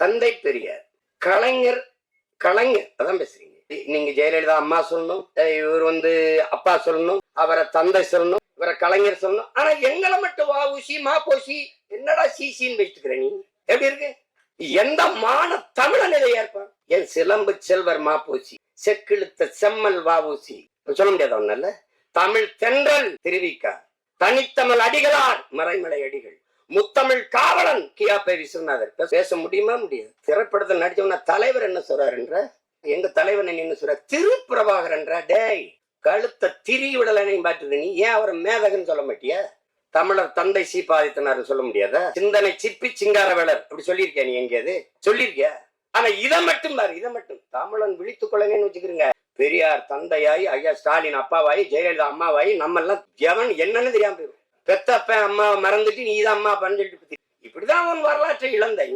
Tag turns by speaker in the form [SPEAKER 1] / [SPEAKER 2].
[SPEAKER 1] தந்தை பெரியார். கலைஞர் கலைஞர் அதான் பேசுறீங்க. நீங்க ஜெயலலிதா அம்மா சொல்லணும் இவர் வந்து அப்பா சொல்லணும் அவரை தந்தை சொல்லணும் இவரை கலைஞர் சொல்லணும். ஆனா எங்களை மட்டும் வா ஊசி மா போசி என்னடா சீசின்னு வச்சுக்கிற நீ? எப்படி இருக்கு? எந்த மான தமிழன் இதை ஏற்பான் என் சிலம்பு செல்வர் மாப்பூசி செக்கிழுத்த செம்மல் வாவூசி சொல்ல முடியாது ஒண்ணல்ல தமிழ் தென்றல் திருவிக்கா தனித்தமிழ் அடிகளார் மறைமலை அடிகள். முத்தமிழ் காவலன் கியாப்பை விஸ்வநாதர் பேச முடியுமா முடியாது. திரைப்படத்தில் நடிச்சவன தலைவர் என்ன சொல்றாருன்ற எங்க தலைவர் என்ன சொல்ற? திருப்பிரபாகரன்ற டேய் கழுத்த திரி விடலனையும் பாட்டுது நீ ஏன் அவரை மேதகன்னு சொல்ல மாட்டியா? தமிழர் தந்தை சீபாதித்தனார் சொல்ல முடியாதா? சிந்தனை சிப்பி சிங்காரவேலர். அப்படி சொல்லியிருக்கியா நீ எங்கேயாவது சொல்லியிருக்கியா? ஆனா இதை மட்டும் பாரு இதை மட்டும். தமிழன் விழித்துக் கொள்ளங்கன்னு வச்சுக்கிறீங்க பெரியார் தந்தையாய் ஐயா ஸ்டாலின் அப்பாவாயி ஜெயலலிதா அம்மாவாயி நம்ம எல்லாம் எவன் என்னன்னு தெரியாம போயிடும் பெத்தப்ப அம்மாவை மறந்துட்டு நீ தான் அம்மா பண்ணிட்டு சொல்லிட்டு இப்படிதான் உன் வரலாற்றை இழந்தை.